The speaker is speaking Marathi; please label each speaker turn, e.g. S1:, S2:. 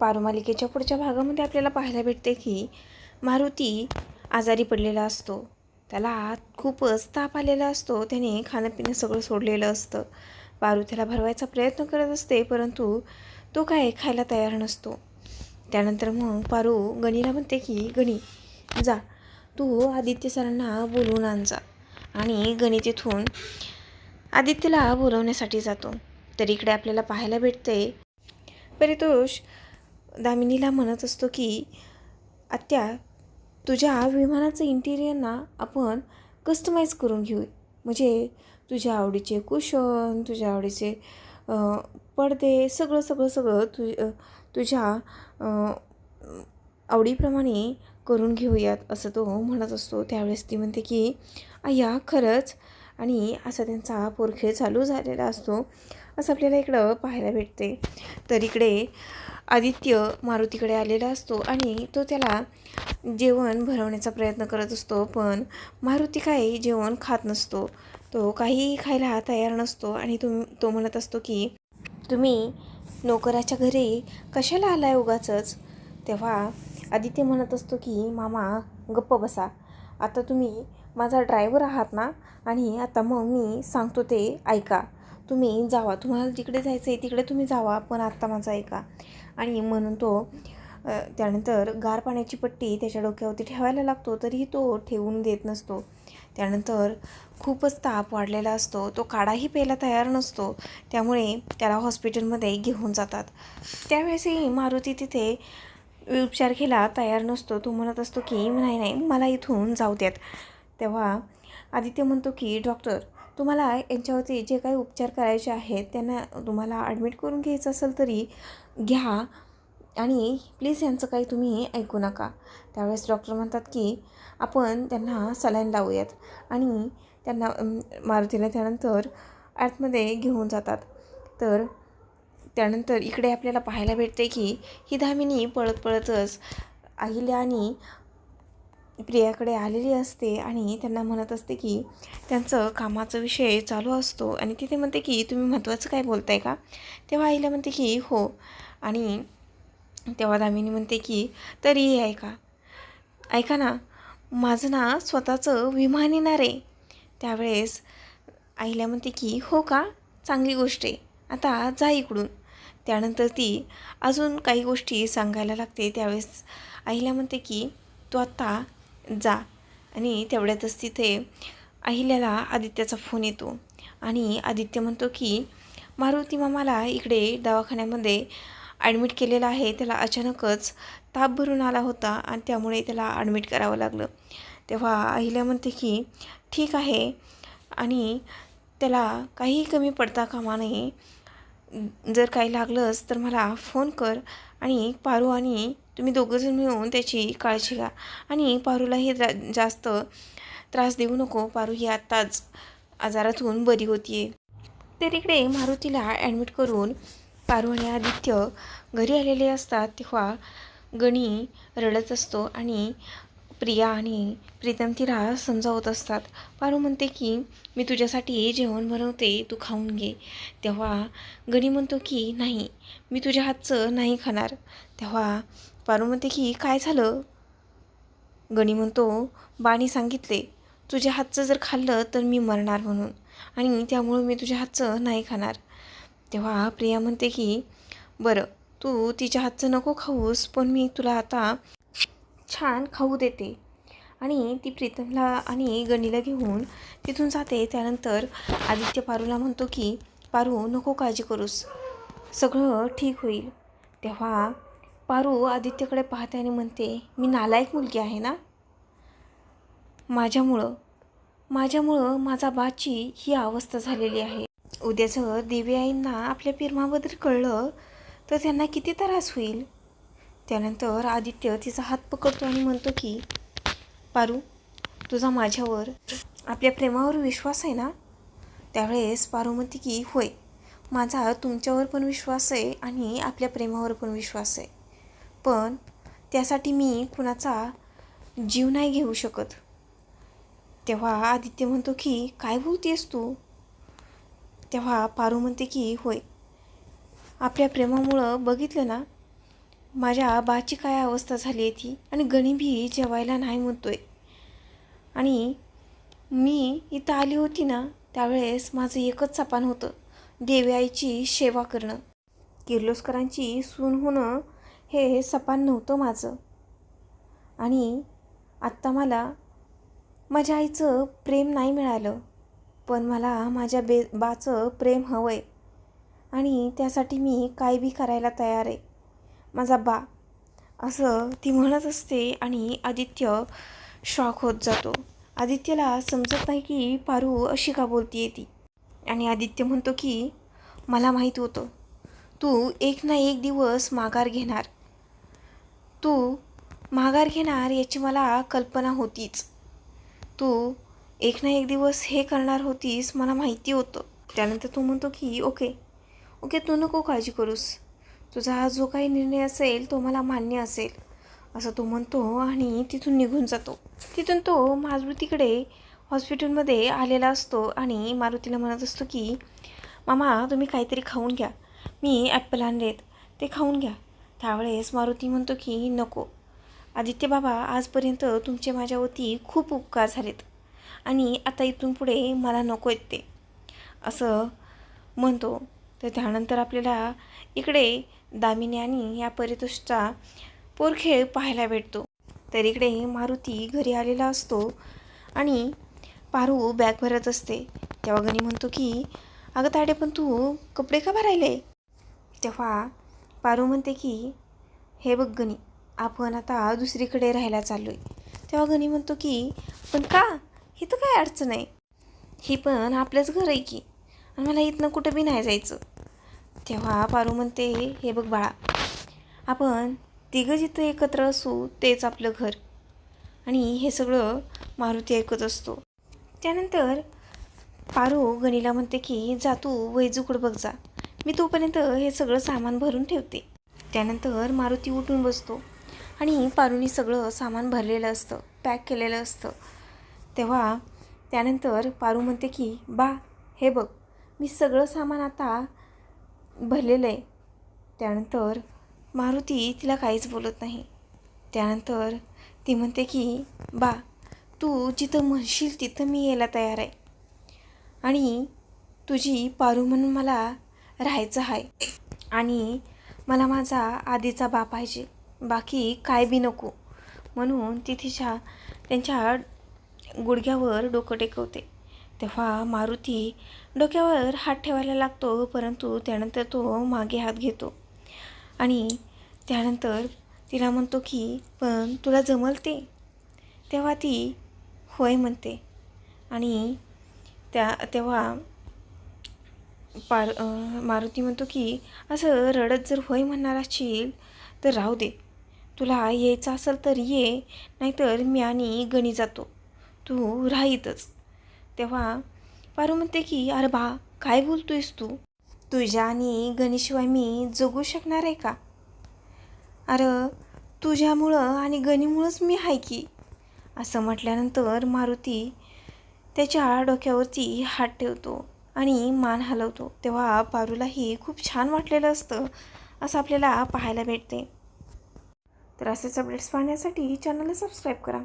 S1: पारुमालिकेच्या पुढच्या भागामध्ये आपल्याला पाहायला भेटते की मारुती आजारी पडलेला असतो. त्याला खूपच ताप आलेला असतो. त्याने खाणंपिणं सगळं सोडलेलं असतं. पारू त्याला भरवायचा प्रयत्न करत असते परंतु तो काय खायला तयार नसतो. त्यानंतर मग पारू गणीला म्हणते की गणी जा. तू आदित्य सरांना बोलवून आण जा. आणि गणी तिथून आदित्यला बोलवण्यासाठी जातो. तर इकडे आपल्याला पाहायला भेटते परितोष दामिनीला म्हणत असतो की आत्या तुझ्या विमानाचं इंटिरियर ना आपण कस्टमाइज करून घेऊ. म्हणजे तुझ्या आवडीचे कुशन तुझ्या आवडीचे पडदे सगळं सगळं सगळं तु तुझ्या आवडीप्रमाणे करून घेऊयात असं तो म्हणत असतो. त्यावेळेस ती म्हणते की आया खरंच. आणि असा त्यांचा पोरखेळ चालू झालेला असतो. असं आपल्याला इकडं पाहायला भेटते. तर इकडे आदित्य मारुतीकडे आलेला असतो आणि तो त्याला जेवण भरवण्याचा प्रयत्न करत असतो पण मारुती काही जेवण खात नसतो. तो काहीही खायला तयार नसतो आणि तुम तो म्हणत असतो की तुम्ही नोकराच्या घरी कशाला आलाय उगाचच? तेव्हा आदित्य म्हणत असतो की मामा गप्प बसा. आता तुम्ही माझा ड्रायव्हर आहात ना? आणि आता मग मी सांगतो ते ऐका. तुम्ही जावा. तुम्हाला जिकडे जायचं आहे तिकडे तुम्ही जावा पण आत्ता माझा ऐका. आणि म्हणून तो त्यानंतर गार पाण्याची पट्टी त्याच्या डोक्यावरती ठेवायला लागतो तरीही तो ठेवून देत नसतो. त्यानंतर खूपच ताप वाढलेला असतो. तो काढाही प्यायला तयार नसतो. त्यामुळे त्याला हॉस्पिटलमध्ये घेऊन जातात. त्यावेळेसही मारुती तिथे उपचार घ्यायला तयार नसतो. तो म्हणत असतो की नाही नाही मला इथून जाऊ द्यात. तेव्हा आदित्य म्हणतो की डॉक्टर तुम्हाला यांच्यावरती जे काही उपचार करायचे आहेत त्यांना तुम्हाला ॲडमिट करून घ्यायचं असेल तरी घ्या. आणि प्लीज यांचं काही तुम्ही ऐकू नका. त्यावेळेस डॉक्टर म्हणतात की आपण त्यांना सलाईन लावूयात. आणि त्यांना मारुतीला त्यानंतर आतमध्ये घेऊन जातात. तर त्यानंतर इकडे आपल्याला पाहायला भेटते की ही धामिनी पळत पळतच आहिल्या आणि प्रियाकडे आलेली असते आणि त्यांना म्हणत असते की त्यांचं कामाचा विषय चालू असतो आणि तिथे म्हणते की तुम्ही महत्त्वाचं काय बोलताय का? तेव्हा आईला म्हणते की हो. आणि तेव्हा दामिनी म्हणते की तरीही ऐका ऐका ना माझं ना स्वतःचं विमान येणार आहे. त्यावेळेस आईला म्हणते की हो का? चांगली गोष्ट आहे. आता जा इकडून. त्यानंतर ती अजून काही गोष्टी सांगायला लागते. त्यावेळेस आईला म्हणते की तू आत्ता जा. आणि तेवढ्यातच तिथे अहिल्याला आदित्याचा फोन येतो. आणि आदित्य म्हणतो की मारुती मामाला इकडे दवाखान्यामध्ये ॲडमिट केलेलं आहे. त्याला अचानकच ताप भरून आला होता आणि त्यामुळे त्याला ॲडमिट करावं लागलं. तेव्हा अहिल्या म्हणते की ठीक आहे. आणि त्याला काहीही कमी पडता कामा नये. जर काही लागलंच तर मला फोन कर. आणि पारू आणि तुम्ही दोघंजण मिळून त्याची काळजी घ्या. आणि पारूलाही जा जास्त त्रास देऊ नको. पारू ही आत्ताच आजारातून बरी होतीये. तर इकडे मारुतीला ॲडमिट करून पारू आणि आदित्य घरी आलेले असतात तेव्हा गणी रडत असतो आणि प्रिया आणि प्रीतम तिला समजावत असतात. पारू म्हणते की मी तुझ्यासाठी जेवण बनवते तू खाऊन घे. तेव्हा गणी म्हणतो की नाही मी तुझ्या हातचं नाही खाणार. तेव्हा पारू म्हणते की काय झालं? गणी म्हणतो बाणी सांगितले तुझ्या हातचं जर खाल्लं तर मी मरणार म्हणून आणि त्यामुळं मी तुझ्या हातचं नाही खाणार. तेव्हा प्रिया म्हणते की बरं तू तिच्या हातचं नको खाऊस पण मी तुला आता छान खाऊ देते. आणि ती प्रीतमला आणि गणीला घेऊन तिथून जाते. त्यानंतर आदित्य पारूला म्हणतो की पारू नको काळजी करूस. सगळं ठीक होईल. तेव्हा पारू आदित्यकडे पाहते आणि म्हणते मी नालायक मुलगी आहे ना? माझ्यामुळं माझ्यामुळं माझा बाची ही अवस्था झालेली आहे. उद्याचं देवी आईंना आपल्या पिरमाबद्दल कळलं तर त्यांना किती त्रास होईल? त्यानंतर आदित्य तिचा हात पकडतो आणि म्हणतो की पारू तुझा माझ्यावर आपल्या प्रेमावर विश्वास आहे ना? त्यावेळेस पारू म्हणते की होय माझा तुमच्यावर पण विश्वास आहे आणि आपल्या प्रेमावर पण विश्वास आहे. पण त्यासाठी मी कुणाचा जीव नाही घेऊ शकत. तेव्हा आदित्य म्हणतो की काय बोलतेस तू? तेव्हा पारू म्हणते की होय. आपल्या प्रेमामुळं बघितलं ना माझ्या बाची काय अवस्था झाली आहे ती आणि गणिबी जेवायला नाही म्हणतोय. आणि मी इथं आली होती ना त्यावेळेस माझं एकच सपान होतं देवी आईची सेवा करणं. किर्लोस्करांची सून होणं हे सपान नव्हतं माझं. आणि आत्ता मला माझ्या आईचं प्रेम नाही मिळालं पण मला माझ्या बे बाचं प्रेम हवं आहे आणि त्यासाठी मी काय बी करायला तयार आहे. माझा बा असं ती म्हणत असते आणि आदित्य शॉक होत जातो. आदित्यला समजत नाही की पारू अशी का बोलतीये ती. आणि आदित्य म्हणतो की मला माहीत होतं. तू एक ना एक दिवस माघार घेणार. तू माघार घेणार याची मला कल्पना होतीच. तू एक ना एक दिवस हे करणार होतीस मला माहिती होतं. त्यानंतर तू म्हणतो की ओके ओके तू नको काळजी करूस. तुझा जो काही निर्णय असेल तो मला मान्य असेल. असं तो म्हणतो आणि तिथून निघून जातो. तिथून तो मारुतीकडे हॉस्पिटलमध्ये आलेला असतो आणि मारुतीला म्हणत असतो की मामा तुम्ही काहीतरी खाऊन घ्या. मी ॲपल आणलेत. ते खाऊन घ्या. त्यावेळेस मारुती म्हणतो की नको. आदित्य बाबा आजपर्यंत तुमचे माझ्यावरती खूप उपकार झालेत आणि आता इथून पुढे मला नको आहेत ते. असं म्हणतो. तर त्यानंतर आपल्याला इकडे दामिनी आणि या परितोषचा पोरखेळ पाहायला भेटतो. तर इकडे मारुती घरी आलेला असतो आणि पारू बॅग भरत असते. तेव्हा गणी म्हणतो की अगं ताडे पण तू कपडे का भरायले तेव्हा पारू म्हणते की हे बघ गणी आपण आता दुसरीकडे राहायला चाललो आहे तेव्हा गणी म्हणतो की पण का? ही तर काय अडचण आहे? ही पण आपलंच घर आहे की आणि मला इथनं कुठं बी नाही जायचं. तेव्हा पारू म्हणते हे बघ बाळा आपण तिघं जिथं एकत्र असू तेच आपलं घर. आणि हे सगळं मारुती ऐकत असतो. त्यानंतर पारू गणीला म्हणते की जा तू वैजूकडं बघ जा. मी तोपर्यंत हे सगळं सामान भरून ठेवते. त्यानंतर मारुती उठून बसतो आणि पारूनी सगळं सामान भरलेलं असतं पॅक केलेलं असतं. तेव्हा त्यानंतर पारू म्हणते की बा हे बघ मी सगळं सामान आता भरलेलं आहे त्यानंतर मारुती तिला काहीच बोलत नाही. त्यानंतर ती म्हणते की बा तू जिथं म्हणशील तिथं मी यायला तयार आहे. आणि तुझी पारू म्हणून मला राहायचं आहे आणि मला माझा आधीचा बा पाहिजे बाकी काय बी नको. म्हणून ती तिच्या त्यांच्या गुडघ्यावर डोकं टेकवते. तेव्हा मारुती डोक्यावर हात ठेवायला लागतो परंतु त्यानंतर तो मागे हात घेतो. आणि त्यानंतर तिला म्हणतो की पण तुला जमल ते तेव्हा ती होय म्हणते. आणि त्या तेव्हा पार मारुती म्हणतो की असं रडत जर होय म्हणणार असशील तर राहू दे. तुला यायचं असेल तर ये नाहीतर मी आणि गणी जातो. तू राहीतच तेव्हा पारू म्हणते की अरे बा काय बोलतोयस तू? तुझ्या आणि गणीशिवाय मी जगू शकणार आहे का? अरे तुझ्यामुळं आणि गणीमुळंच मी आहे की. असं म्हटल्यानंतर मारुती त्याच्या डोक्यावरती हात ठेवतो. आणि मान हलवतो तेव्हा पारूलाही खूप छान वाटलेलं असतं असं आपल्याला पाहायला भेटते. तर असेच अपडेट्स पाहण्यासाठी चॅनलला सबस्क्राईब करा.